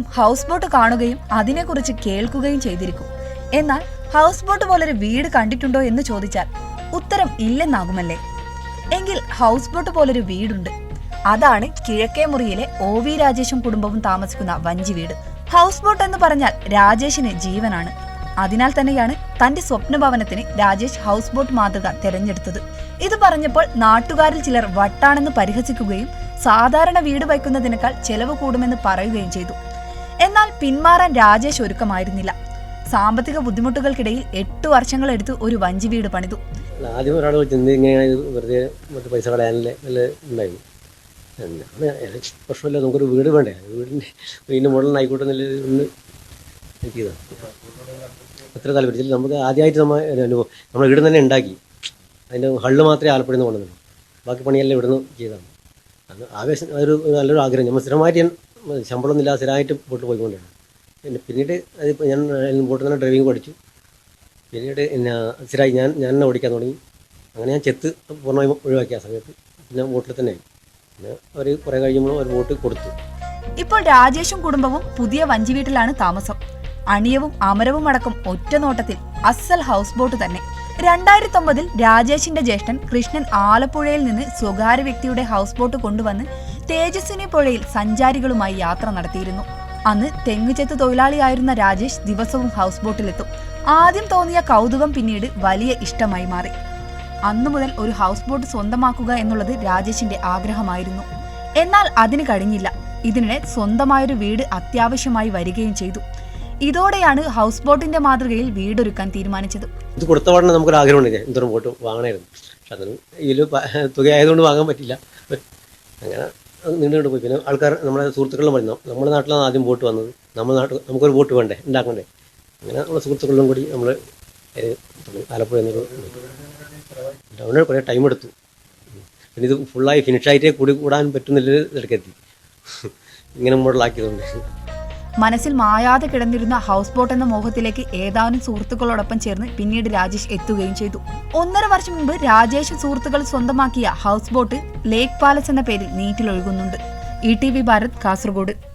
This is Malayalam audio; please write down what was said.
ഹൗസ് ബോട്ട് കാണുകയും അതിനെക്കുറിച്ച് കേൾക്കുകയും ചെയ്തിരിക്കും. എന്നാൽ ഹൗസ് ബോട്ട് പോലൊരു വീട് കണ്ടിട്ടുണ്ടോ എന്ന് ചോദിച്ചാൽ ഉത്തരം ഇല്ലെന്നാകുമല്ലേ? എങ്കിൽ ഹൗസ് ബോട്ട് പോലൊരു വീടുണ്ട്. അതാണ് കിഴക്കേ മുറിയിലെ ഒ വി രാജേഷും കുടുംബവും താമസിക്കുന്ന വഞ്ചി വീട്. ഹൗസ് ബോട്ട് എന്ന് പറഞ്ഞാൽ രാജേഷിന് ജീവനാണ്. അതിനാൽ തന്നെയാണ് തന്റെ സ്വപ്ന ഭവനത്തിന് രാജേഷ് ഹൗസ് ബോട്ട് മാതൃക തെരഞ്ഞെടുത്തത്. ഇത് പറഞ്ഞപ്പോൾ നാട്ടുകാരിൽ ചിലർ വട്ടാണെന്ന് പരിഹസിക്കുകയും സാധാരണ വീട് വയ്ക്കുന്നതിനേക്കാൾ ചെലവ് കൂടുമെന്ന് പറയുകയും ചെയ്തു. എന്നാൽ പിന്മാറാൻ രാജേഷ് ഒരുക്കമായിരുന്നില്ല. സാമ്പത്തിക ബുദ്ധിമുട്ടുകൾക്കിടയിൽ എട്ടു വർഷങ്ങളെടുത്ത് ഒരു വഞ്ചി വീട് പണിതു. ആദ്യം ഒരാൾ ഇങ്ങനെ വെറുതെ മറ്റു പൈസ കളയാനല്ലേ ഉണ്ടായി? എനിക്ക് പ്രശ്നമില്ല നമുക്കൊരു വീട് വേണ്ടേ? വീടിന്റെ വീടിന്റെ മോഡലിന് ആയിക്കോട്ടെ എന്നുള്ള ഒന്ന് ചെയ്താണ് അത്ര താല്പര്യത്തിൽ നമുക്ക് ആദ്യമായിട്ട് നമ്മൾ അനുഭവം. നമ്മൾ ഇവിടെ തന്നെ ഉണ്ടാക്കി. അതിന്റെ ഹള്ള് മാത്രമേ ആലപ്പുഴയിൽ കൊണ്ടുവന്നുള്ളൂ. ബാക്കി പണിയെല്ലാം ഇവിടുന്ന് ചെയ്താണ് അത് ആവേശം ഒരു നല്ലൊരു ആഗ്രഹം. നമ്മൾ സ്ഥിരമായിട്ട് ശമ്പളമൊന്നുമില്ല സ്ഥിരമായിട്ട് ബോട്ടിൽ പോയിക്കൊണ്ടാണ് പിന്നെ പിന്നീട് അതിപ്പോൾ ഞാൻ ബോട്ടിൽ തന്നെ ഡ്രൈവിംഗ് പഠിച്ചു. പിന്നീട് പിന്നെ സ്ഥിരമായി ഞാൻ ഞാൻ തന്നെ ഓടിക്കാൻ തുടങ്ങി. അങ്ങനെ ഞാൻ ചെത്ത് പൂർണമായും ഒഴിവാക്കിയ സമയത്ത്. പിന്നെ ബോട്ടിൽ തന്നെ പിന്നെ അവർ കുറേ കഴിയുമ്പോൾ ഒരു ബോട്ട് കൊടുത്തു. ഇപ്പോൾ രാജേഷും കുടുംബവും പുതിയ വഞ്ചി വീട്ടിലാണ് താമസം. അണിയവും അമരവും അടക്കം ഒറ്റ നോട്ടത്തിൽ അസൽ ഹൗസ് ബോട്ട് തന്നെ. രണ്ടായിരത്തി ഒമ്പതിൽ രാജേഷിന്റെ ജ്യേഷ്ഠൻ കൃഷ്ണൻ ആലപ്പുഴയിൽ നിന്ന് സ്വകാര്യ വ്യക്തിയുടെ ഹൗസ് ബോട്ട് കൊണ്ടുവന്ന് തേജസ്വിനി പുഴയിൽ സഞ്ചാരികളുമായി യാത്ര നടത്തിയിരുന്നു. അന്ന് തെങ്ങുചെത്ത് തൊഴിലാളിയായിരുന്ന രാജേഷ് ദിവസവും ഹൗസ് ബോട്ടിലെത്തും ആദ്യം തോന്നിയ കൗതുകം പിന്നീട് വലിയ ഇഷ്ടമായി മാറി. അന്നു മുതൽ ഒരു ഹൗസ് ബോട്ട് സ്വന്തമാക്കുക എന്നുള്ളത് രാജേഷിന്റെ ആഗ്രഹമായിരുന്നു. എന്നാൽ അതിന് കഴിഞ്ഞില്ല. ഇതിനിടെ സ്വന്തമായൊരു വീട് അത്യാവശ്യമായി വരികയും ചെയ്തു. ഇതോടെയാണ് ഹൗസ് ബോട്ടിന്റെ മാതൃകയിൽ വീടൊരുക്കാൻ തീരുമാനിച്ചത്. ഇത് കൊടുത്ത പാടനെ നമുക്കൊരു ആഗ്രഹമുണ്ട്. എന്തോരം ബോട്ട് വാങ്ങണമായിരുന്നു. പക്ഷെ അതിന് ഇതിൽ തുക വാങ്ങാൻ പറ്റില്ല. അങ്ങനെ നീണ്ടുകൊണ്ട് പോയി. പിന്നെ ആൾക്കാർ നമ്മുടെ സുഹൃത്തുക്കളും പറഞ്ഞു നമ്മുടെ നാട്ടിലാണ് ആദ്യം ബോട്ട് വന്നത്. നമ്മുടെ നാട്ടിൽ നമുക്കൊരു ബോട്ട് വേണ്ടേ? ഉണ്ടാക്കണ്ടേ? അങ്ങനെ നമ്മുടെ സുഹൃത്തുക്കളിലും കൂടി നമ്മൾ ആലപ്പുഴ എന്നൊരു അവിടെ കുറേ ടൈം എടുത്തു. പിന്നെ ഇത് ഫുള്ളായി ഫിനിഷായിട്ടേ കൂടി കൂടാൻ പറ്റുന്നില്ല ഇടയ്ക്കെത്തി ഇങ്ങനെ മോഡലാക്കിയതുകൊണ്ട് മനസ്സിൽ മായാതെ കിടന്നിരുന്ന ഹൗസ് ബോട്ട് എന്ന മോഹത്തിലേക്ക് ഏതാനും സുഹൃത്തുക്കളോടൊപ്പം ചേർന്ന് പിന്നീട് രാജേഷ് എത്തുകയും ചെയ്തു. ഒന്നര വർഷം മുമ്പ് രാജേഷ് സുഹൃത്തുക്കൾ സ്വന്തമാക്കിയ ഹൗസ് ബോട്ട് ലേക്ക് പാലസ് എന്ന പേരിൽ നീറ്റിലൊഴുകുന്നുണ്ട്. E T V Bharat Kasaragod.